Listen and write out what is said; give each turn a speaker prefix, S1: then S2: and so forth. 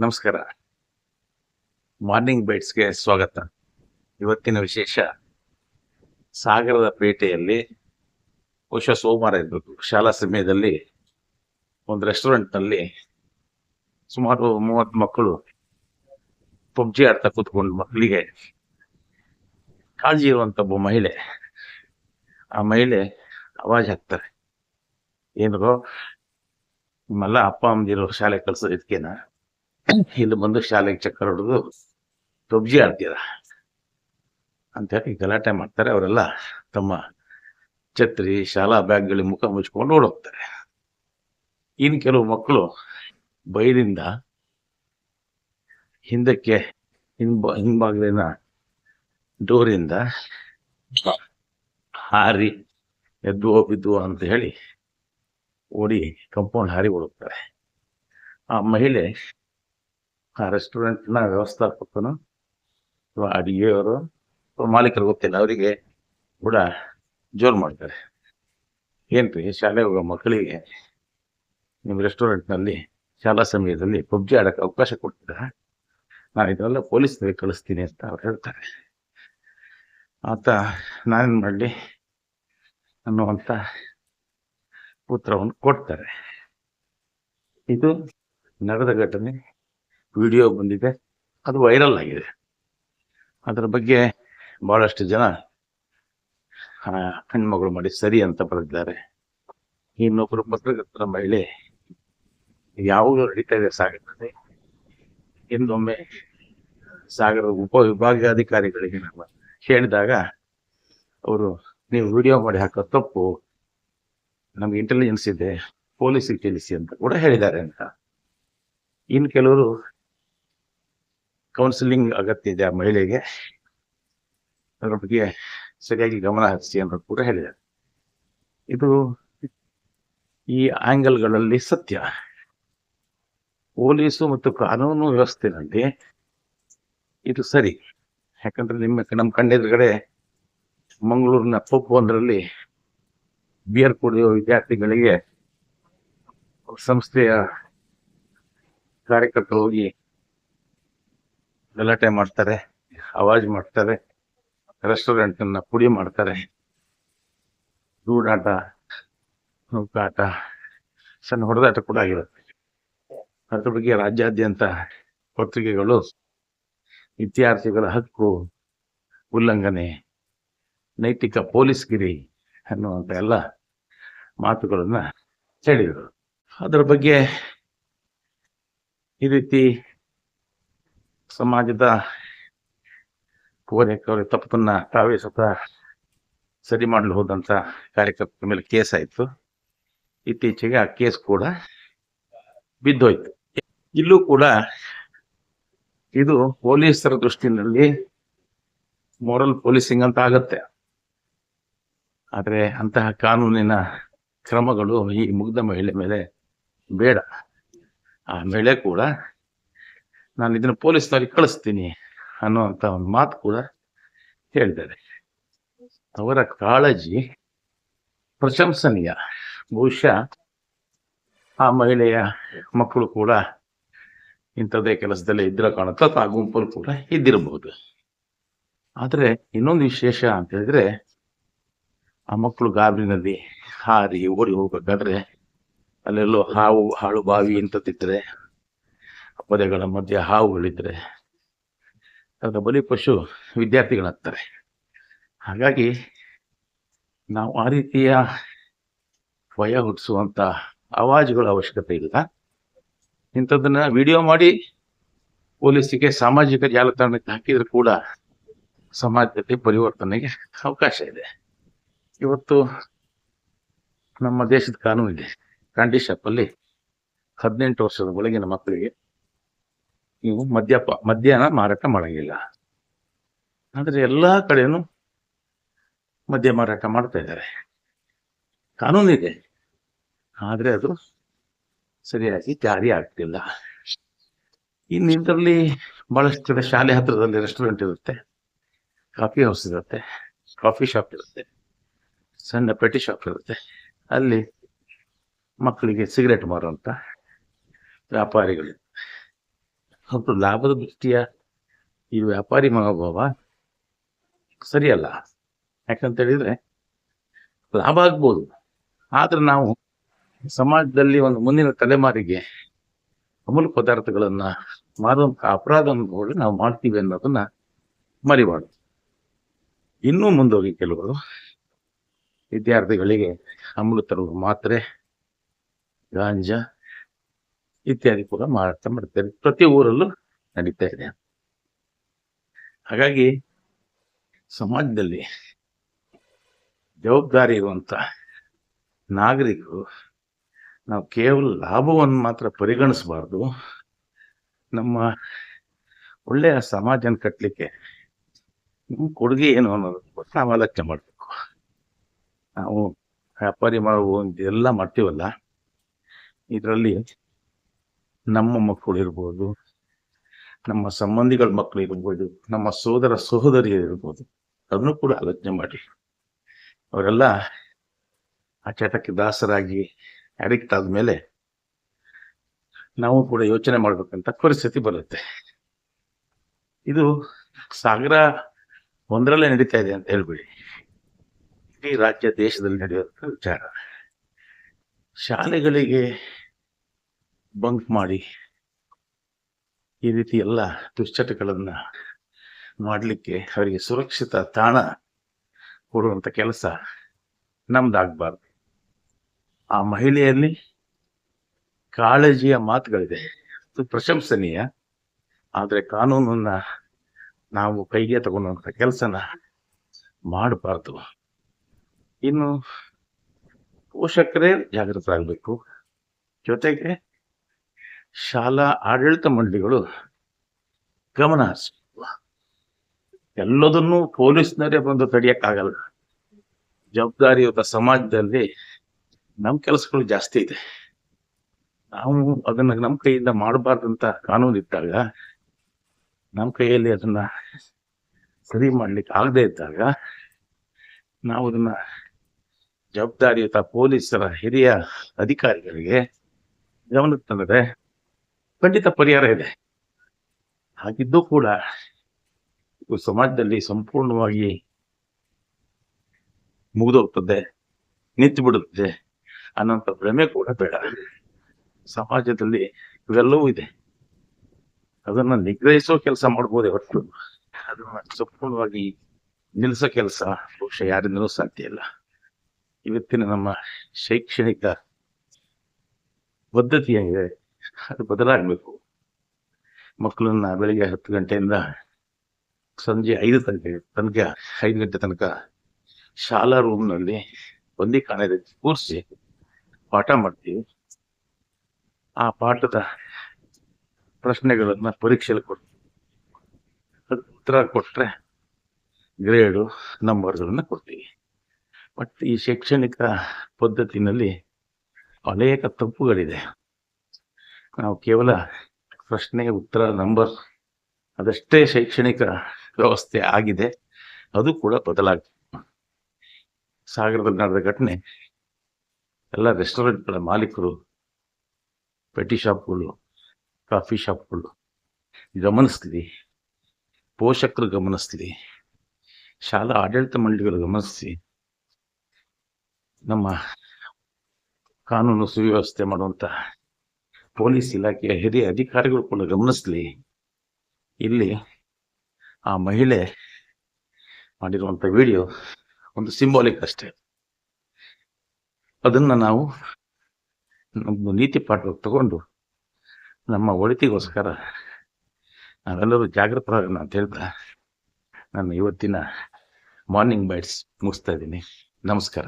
S1: ನಮಸ್ಕಾರ. ಮಾರ್ನಿಂಗ್ ಬೈಟ್ಸ್ಗೆ ಸ್ವಾಗತ. ಇವತ್ತಿನ ವಿಶೇಷ, ಸಾಗರದ ಪೇಟೆಯಲ್ಲಿ ಬಹುಶಃ ಸೋಮವಾರ ಇರಬೇಕು ಶಾಲಾ ಸಮಯದಲ್ಲಿ ಒಂದು ರೆಸ್ಟೋರೆಂಟ್ನಲ್ಲಿ ಸುಮಾರು ಮೂವತ್ತು ಮಕ್ಕಳು ಪಬ್ಜಿ ಆಡ್ತಾ ಕೂತ್ಕೊಂಡು ಮಕ್ಕಳಿಗೆ ಕಾಳಜಿ ಇರುವಂತ ಒಬ್ಬ ಮಹಿಳೆ. ಆ ಮಹಿಳೆ ಅವಾಜ್ ಹಾಕ್ತಾರೆ. ಏನ್ರೋ, ನಿಮ್ಮೆಲ್ಲ ಅಪ್ಪ ಅಮ್ಮದಿರೋ ಶಾಲೆ ಕಳಿಸೋ ಇದಕ್ಕೇನಾ ಇಲ್ಲಿ ಬಂದು ಶಾಲೆಗೆ ಚಕ್ಕರ್ ಹೊಡೆದು ಪಬ್ಜಿ ಆಡ್ತೀರ? ಅಂತ ಹೇಳಿ ಗಲಾಟೆ ಮಾಡ್ತಾರೆ. ಅವರೆಲ್ಲ ತಮ್ಮ ಛತ್ರಿ, ಶಾಲಾ ಬ್ಯಾಗ್ಗಳಿ ಮುಖ ಮುಚ್ಕೊಂಡು ಓಡೋಗ್ತಾರೆ. ಇನ್ನು ಕೆಲವು ಮಕ್ಕಳು ಭಯದಿಂದ ಹಿಂದಕ್ಕೆ ಹಿಂಬ ಹಿಂಬಾಗಿಲಿನ ಡೋರಿಂದ ಹಾರಿ, ಎದ್ದು ಬಿದ್ದು ಅಂತ ಹೇಳಿ ಓಡಿ, ಕಂಪೌಂಡ್ ಹಾರಿ ಓಡುತ್ತಾರೆ ಆ ಮಹಿಳೆ ರೆಸ್ಟೋರೆಂಟ್ನ ವ್ಯವಸ್ಥಾಪಕನು ಅಥವಾ ಅಡಿಗೆಯವರು ಮಾಲೀಕರು ಗೊತ್ತಿಲ್ಲ, ಅವರಿಗೆ ಕೂಡ ಜೋರು ಮಾಡ್ತಾರೆ ಏನ್ರಿ ಶಾಲೆ ಹೋಗೋ ಮಕ್ಕಳಿಗೆ ನಿಮ್ಮ ರೆಸ್ಟೋರೆಂಟ್ನಲ್ಲಿ ಶಾಲಾ ಸಮಯದಲ್ಲಿ ಪಬ್ಜಿ ಆಡಕ್ಕೆ ಅವಕಾಶ ಕೊಡ್ತೀರಾ? ನಾನು ಇದನ್ನೆಲ್ಲ ಪೊಲೀಸ್ನಲ್ಲಿ ಕಳಿಸ್ತೀನಿ ಅಂತ ಅವ್ರು ಹೇಳ್ತಾರೆ. ಆತ ನಾನೇನು ಮಾಡಲಿ ಅನ್ನುವಂಥ ಉತ್ತರವನ್ನು ಕೊಡ್ತಾರೆ. ಇದು ನಡೆದ ಘಟನೆ ವಿಡಿಯೋ ಬಂದಿದೆ. ಅದು ವೈರಲ್ ಆಗಿದೆ. ಅದರ ಬಗ್ಗೆ ಬಹಳಷ್ಟು ಜನ ಹೆಣ್ಮಗಳು ಮಾಡಿ ಸರಿ ಅಂತ ಬರೆದಿದ್ದಾರೆ. ಇನ್ನೊಬ್ಬರು ಪತ್ರಕರ್ತರ ಮಹಿಳೆ, ಯಾವಾಗಲೂ ನಡೀತಾ ಇದೆ ಸಾಗರದಲ್ಲಿ. ಇನ್ನೊಮ್ಮೆ ಸಾಗರದ ಉಪವಿಭಾಗಾಧಿಕಾರಿಗಳಿಗೆ ನಾನು ಹೇಳಿದಾಗ, ಅವರು, ನೀವು ವಿಡಿಯೋ ಮಾಡಿ ಹಾಕೋ ತಪ್ಪು. ನಮ್ಗೆ ಇಂಟೆಲಿಜೆನ್ಸ್ ಇದೆ ಪೊಲೀಸಿಗೆ ತಿಳಿಸಿ ಅಂತ ಕೂಡ ಹೇಳಿದ್ದಾರೆ ಅಂತ. ಇನ್ನು ಕೆಲವರು ಕೌನ್ಸಿಲಿಂಗ್ ಅಗತ್ಯ ಇದೆ ಆ ಮಹಿಳೆಗೆ. ಅದರ ಬಗ್ಗೆ ಸರಿಯಾಗಿ ಗಮನ ಹರಿಸಿ ಅಂತ ಕೂಡ ಹೇಳಿದ್ದಾರೆ. ಇದು ಈ ಆಂಗಲ್ಗಳಲ್ಲಿ ಸತ್ಯ. ಪೊಲೀಸು ಮತ್ತು ಕಾನೂನು ವ್ಯವಸ್ಥೆನಲ್ಲಿ ಇದು ಸರಿ. ಯಾಕಂದ್ರೆ ನಿಮ್ಮ ನಮ್ಮ ಕಣ್ಣೆದುರುಗಡೆ ಮಂಗಳೂರಿನ ಪಪ್ಪು ಒಂದರಲ್ಲಿ ಬಿಯರ್ ಕುಡಿಯುವ ವಿದ್ಯಾರ್ಥಿಗಳಿಗೆ ಸಂಸ್ಥೆಯ ಕಾರ್ಯಕರ್ತರು ಹೋಗಿ ಗಲಾಟೆ ಮಾಡ್ತಾರೆ ಅವಾಜ್ ಮಾಡ್ತಾರೆ ರೆಸ್ಟೋರೆಂಟ್ ಅನ್ನ ಪುಡಿ ಮಾಡ್ತಾರೆ. ದೂಡಾಟ ನೂಕಾಟ ಸಣ್ಣ ಹೊಡೆದಾಟ ಕೂಡ ಆಗಿರುತ್ತೆ. ಅದ್ರ ಬಗ್ಗೆ ರಾಜ್ಯಾದ್ಯಂತ ಪತ್ರಿಕೆಗಳು, ವಿದ್ಯಾರ್ಥಿಗಳ ಹಕ್ಕು, ಉಲ್ಲಂಘನೆ, ನೈತಿಕ ಪೊಲೀಸ್ಗಿರಿ ಅನ್ನುವಂಥ ಎಲ್ಲ ಮಾತುಗಳನ್ನ ಹೇಳಿದರು. ಅದರ ಬಗ್ಗೆ ಈ ರೀತಿ ಸಮಾಜದ ಕೋರಿಕೆಯವರು ತಪ್ಪನ್ನ ತಾವೇ ಸ್ವತಃ ಸರಿ ಮಾಡಲು ಹೋದಂತ ಕಾರ್ಯಕರ್ತರ ಮೇಲೆ ಕೇಸ್ ಆಯ್ತು ಇತ್ತೀಚೆಗೆ ಆ ಕೇಸ್ ಕೂಡ ಬಿದ್ದೋಯ್ತು ಇಲ್ಲೂ ಕೂಡ ಇದು ಪೊಲೀಸರ ದೃಷ್ಟಿನಲ್ಲಿ ಮೋರಲ್ ಪೊಲೀಸಿಂಗ್ ಅಂತ ಆಗತ್ತೆ ಆದರೆ ಅಂತಹ ಕಾನೂನಿನ ಕ್ರಮಗಳು ಈ ಮುಗ್ಧ ಮಹಿಳೆ ಮೇಲೆ ಬೇಡ ಆ ಮಹಿಳೆ ಕೂಡ ನಾನು ಇದನ್ನ ಪೊಲೀಸ್ನವ್ರಿಗೆ ಕಳಿಸ್ತೀನಿ ಅನ್ನುವಂಥ ಒಂದು ಮಾತು ಕೂಡ ಹೇಳಿದ್ದಾರೆ. ಅವರ ಕಾಳಜಿ ಪ್ರಶಂಸನೀಯ. ಬಹುಶಃ ಆ ಮಹಿಳೆಯ ಮಕ್ಕಳು ಕೂಡ ಇಂಥದ್ದೇ ಕೆಲಸದಲ್ಲಿ ಇದ್ರ ಕಾಣುತ್ತೆ, ಆ ಗುಂಪಲ್ಲಿ ಕೂಡ ಇದ್ದಿರಬಹುದು. ಆದರೆ ಇನ್ನೊಂದು ವಿಶೇಷ ಅಂತ ಹೇಳಿದ್ರೆ, ಆ ಮಕ್ಕಳು ಗಾಬರಿನಲ್ಲಿ ಹಾರಿ ಓಡಿ ಹೋಗ್ಬೇಕಾದ್ರೆ ಅಲ್ಲೆಲ್ಲೋ ಹಾವು, ಹಾಳು ಬಾವಿ ಅಂತದಿದ್ರೆ ಪೊದೆಗಳ ಮಧ್ಯೆ ಹಾವುಗಳಿದ್ರೆ ಅದರ ಬಲಿ ಪಶು ವಿದ್ಯಾರ್ಥಿಗಳಾಗ್ತಾರೆ. ಹಾಗಾಗಿ ನಾವು ಆ ರೀತಿಯ ಭಯ ಹುಟ್ಟಿಸುವಂಥ ಅವಾಜುಗಳ ಅವಶ್ಯಕತೆ ಇಲ್ಲ. ಇಂಥದ್ದನ್ನ ವಿಡಿಯೋ ಮಾಡಿ ಪೊಲೀಸಿಗೆ ಸಾಮಾಜಿಕ ಜಾಲತಾಣಕ್ಕೆ ಹಾಕಿದ್ರು ಕೂಡ ಸಮಾಜದಲ್ಲಿ ಪರಿವರ್ತನೆಗೆ ಅವಕಾಶ ಇದೆ. ಇವತ್ತು ನಮ್ಮ ದೇಶದ ಕಾನೂನು ಇದೆ ಕ್ಯಾಂಡಿ ಶಾಪ್ ಅಲ್ಲಿ ಹದಿನೆಂಟು ವರ್ಷದ ಒಳಗಿನ ಮಕ್ಕಳಿಗೆ ನೀವು ಮದ್ಯಪ ಮದ್ಯಾಹ್ನ ಮಾರಾಟ ಮಾಡಂಗಿಲ್ಲ. ಆದ್ರೆ ಎಲ್ಲಾ ಕಡೆನೂ ಮದ್ಯ ಮಾರಾಟ ಮಾಡ್ತಾ ಇದ್ದಾರೆ. ಕಾನೂನಿದೆ ಆದ್ರೆ ಅದು ಸರಿಯಾಗಿ ಜಾರಿ ಆಗ್ತಿಲ್ಲ. ಇನ್ನು ಇದರಲ್ಲಿ ಬಹಳಷ್ಟು ಕಡೆ ಶಾಲೆ ಹತ್ರದಲ್ಲಿ ರೆಸ್ಟೋರೆಂಟ್ ಇರುತ್ತೆ. ಕಾಫಿ ಹೌಸ್ ಇರುತ್ತೆ. ಕಾಫಿ ಶಾಪ್ ಇರುತ್ತೆ. ಸಣ್ಣ ಪೆಟಿ ಶಾಪ್ ಇರುತ್ತೆ. ಅಲ್ಲಿ ಮಕ್ಕಳಿಗೆ ಸಿಗರೇಟ್ ಮಾರುವಂತ ವ್ಯಾಪಾರಿಗಳು ಒಬ್ಬರು ಲಾಭದ ದೃಷ್ಟಿಯ ಈ ವ್ಯಾಪಾರಿ ಮನೋಭಾವ ಸರಿಯಲ್ಲ. ಯಾಕಂತ ಹೇಳಿದ್ರೆ ಲಾಭ ಆಗ್ಬೋದು. ಆದ್ರೆ ನಾವು ಸಮಾಜದಲ್ಲಿ ಒಂದು ಮುಂದಿನ ತಲೆಮಾರಿಗೆ ಅಮೂಲ ಪದಾರ್ಥಗಳನ್ನ ಅಪರಾಧವನ್ನು ನಾವು ಮಾಡ್ತೀವಿ ಅನ್ನೋದನ್ನ ಮರಿಬಾರ್ದು. ಇನ್ನೂ ಮುಂದೋಗಿ ಕೆಲವರು ವಿದ್ಯಾರ್ಥಿಗಳಿಗೆ ಅಮೂಲ ತರುವ ಮಾತ್ರೆ, ಗಾಂಜಾ ಇತ್ಯಾದಿ ಕೂಡ ಮಾರಾಟ ಮಾಡ್ತಾರೆ ಪ್ರತಿ ಊರಲ್ಲೂ ನಡೀತಾ ಇದೆ. ಹಾಗಾಗಿ ಸಮಾಜದಲ್ಲಿ ಜವಾಬ್ದಾರಿ ಇರುವಂತ ನಾಗರಿಕರು ನಾವು ಕೇವಲ ಲಾಭವನ್ನು ಮಾತ್ರ ಪರಿಗಣಿಸಬಾರ್ದು. ನಮ್ಮ ಒಳ್ಳೆಯ ಸಮಾಜನ ಕಟ್ಟಲಿಕ್ಕೆ ನಮ್ಮ ಕೊಡುಗೆ ಏನು ಅನ್ನೋದು ನಾವು ಆಲೋಚನೆ ಮಾಡಬೇಕು. ನಾವು ವ್ಯಾಪಾರಿ ಮಾಡುವ ಎಲ್ಲ ಮಾಡ್ತೀವಲ್ಲ, ಇದರಲ್ಲಿ ನಮ್ಮ ಮಕ್ಕಳು ಇರ್ಬೋದು, ನಮ್ಮ ಸಂಬಂಧಿಗಳ ಮಕ್ಕಳು ಇರ್ಬೋದು, ನಮ್ಮ ಸೋದರ ಸಹೋದರಿಯರು ಇರ್ಬೋದು, ಅದನ್ನು ಕೂಡ ಆಲೋಚನೆ ಮಾಡಿ. ಅವರೆಲ್ಲ ಆ ಚಟಕ್ಕೆ ದಾಸರಾಗಿ ಅಡಿಕ್ಟ್ ಆದ್ಮೇಲೆ ನಾವು ಕೂಡ ಯೋಚನೆ ಮಾಡ್ಬೇಕಂತ ಪರಿಸ್ಥಿತಿ ಬರುತ್ತೆ. ಇದು ಸಾಗರ ಒಂದರಲ್ಲೇ ನಡೀತಾ ಇದೆ ಅಂತ ಹೇಳ್ಬಿಡಿ. ಇಡೀ ರಾಜ್ಯ ದೇಶದಲ್ಲಿ ನಡೆಯುವಂತ ವಿಚಾರ. ಶಾಲೆಗಳಿಗೆ ಬಂಕ್ ಮಾಡಿ ಈ ರೀತಿ ಎಲ್ಲ ದುಶ್ಚಟಗಳನ್ನ ಮಾಡಲಿಕ್ಕೆ ಅವರಿಗೆ ಸುರಕ್ಷಿತ ತಾಣ ಕೊಡುವಂತ ಕೆಲಸ ನಮ್ದಾಗಬಾರ್ದು. ಆ ಮಹಿಳೆಯಲ್ಲಿ ಕಾಳಜಿಯ ಮಾತುಗಳಿದೆ. ಅದು ಪ್ರಶಂಸನೀಯ. ಆದರೆ ಕಾನೂನನ್ನ ನಾವು ಕೈಗೆ ತಗೊಂಡಂಥ ಕೆಲಸನ ಮಾಡಬಾರ್ದು. ಇನ್ನು ಪೋಷಕರೇ ಜಾಗೃತರಾಗಬೇಕು. ಜೊತೆಗೆ ಶಾಲಾ ಆಡಳಿತ ಮಂಡಳಿಗಳು ಗಮನ ಹರಿಸ್ಬೇಕು ಎಲ್ಲದನ್ನೂ ಪೊಲೀಸ್ನರೇ ಬಂದು ತಡಿಯಕ್ಕಾಗಲ್ಲ. ಜವಾಬ್ದಾರಿಯುತ ಸಮಾಜದಲ್ಲಿ ನಮ್ಮ ಕೆಲಸಗಳು ಜಾಸ್ತಿ ಇದೆ. ನಾವು ಅದನ್ನ ನಮ್ಮ ಕೈಯಿಂದ ಮಾಡಬಾರ್ದಂತ ಕಾನೂನು ಇದ್ದಾಗ ನಮ್ಮ ಕೈಯಲ್ಲಿ ಅದನ್ನ ಸರಿ ಮಾಡ್ಲಿಕ್ಕೆ ಆಗದೆ ಇದ್ದಾಗ, ನಾವು ಅದನ್ನ ಜವಾಬ್ದಾರಿಯುತ ಪೊಲೀಸರ ಹಿರಿಯ ಅಧಿಕಾರಿಗಳಿಗೆ ಗಮನಕ್ಕೆ ತಂದರೆ ಖಂಡಿತ ಪರಿಹಾರ ಇದೆ. ಹಾಗಿದ್ದು ಕೂಡ ಸಮಾಜದಲ್ಲಿ ಸಂಪೂರ್ಣವಾಗಿ ಮುಗಿದೋಗ್ತದೆ, ನಿಂತು ಬಿಡುತ್ತದೆ ಅನ್ನೋಂಥ ಭ್ರಮೆ ಕೂಡ ಬೇಡ. ಸಮಾಜದಲ್ಲಿ ಇವೆಲ್ಲವೂ ಇದೆ. ಅದನ್ನ ನಿಗ್ರಹಿಸೋ ಕೆಲಸ ಮಾಡ್ಬೋದೇ ಹೊರತು. ಅದನ್ನ ಸಂಪೂರ್ಣವಾಗಿ ನಿಲ್ಲಿಸೋ ಕೆಲಸ ಬಹುಶಃ ಯಾರಿಂದಲೂ ಸಾಧ್ಯ ಇಲ್ಲ. ಇವತ್ತಿನ ನಮ್ಮ ಶೈಕ್ಷಣಿಕ ಪದ್ಧತಿ ಏನಿದೆ ಅದು ಬದಲಾಗಬೇಕು. ಮಕ್ಕಳನ್ನ ಬೆಳಿಗ್ಗೆ ಹತ್ತು ಗಂಟೆಯಿಂದ ಸಂಜೆ ಐದು ತನಕ ತನಕ ಐದು ಗಂಟೆ ತನಕ ಶಾಲಾ ರೂಮ್ನಲ್ಲಿ ಒಂದೇ ಕಾಣದ ಕೂರಿಸಿ ಪಾಠ ಮಾಡ್ತೀವಿ. ಆ ಪಾಠದ ಪ್ರಶ್ನೆಗಳನ್ನ ಪರೀಕ್ಷೆಯಲ್ಲಿ ಕೊಡ್ತೀವಿ ಅದಕ್ಕೆ ಉತ್ತರ ಕೊಟ್ರೆ ಗ್ರೇಡು ನಂಬರ್ಗಳನ್ನ ಕೊಡ್ತೀವಿ. ಬಟ್ ಈ ಶೈಕ್ಷಣಿಕ ಪದ್ಧತಿನಲ್ಲಿ ಅನೇಕ ತಪ್ಪುಗಳಿದೆ. ನಾವು ಕೇವಲ ಪ್ರಶ್ನೆ, ಉತ್ತರ ನಂಬರ್ ಅದಷ್ಟೇ ಶೈಕ್ಷಣಿಕ ವ್ಯವಸ್ಥೆ ಆಗಿದೆ. ಅದು ಕೂಡ ಬದಲಾಗಿದೆ ಸಾಗರದಲ್ಲಿ ನಡೆದ ಘಟನೆ. ಎಲ್ಲ ರೆಸ್ಟೋರೆಂಟ್ಗಳ ಮಾಲೀಕರು ಪೆಟಿ ಶಾಪ್ಗಳು, ಕಾಫಿ ಶಾಪ್ಗಳು ಗಮನಿಸ್ತೀವಿ ಪೋಷಕರು ಗಮನಿಸ್ತೀವಿ ಶಾಲಾ ಆಡಳಿತ ಮಂಡಳಿಗಳು ಗಮನಿಸಿ ನಮ್ಮ ಕಾನೂನು ಸುವ್ಯವಸ್ಥೆ ಮಾಡುವಂತ ಪೊಲೀಸ್ ಇಲಾಖೆಯ ಹಿರಿಯ ಅಧಿಕಾರಿಗಳು ಕೂಡ ಗಮನಿಸಲಿ. ಇಲ್ಲಿ ಆ ಮಹಿಳೆ ಮಾಡಿರುವಂಥ ವಿಡಿಯೋ ಒಂದು ಸಿಂಬಾಲಿಕ್ ಅಷ್ಟೇ. ಅದನ್ನ ನಾವು ನಮ್ಮ ನೀತಿ ಪಾಠವಾಗಿ ತಗೊಂಡು ನಮ್ಮ ಒಳಿತಿಗೋಸ್ಕರ ನಾವೆಲ್ಲರೂ ಜಾಗೃತರಾಗೋಣ ಅಂತ ಹೇಳ್ತಾ ನಾನು ಇವತ್ತಿನ ಮಾರ್ನಿಂಗ್ ಬೈಟ್ಸ್ ಮುಗಿಸ್ತಾ ಇದ್ದೀನಿ. ನಮಸ್ಕಾರ.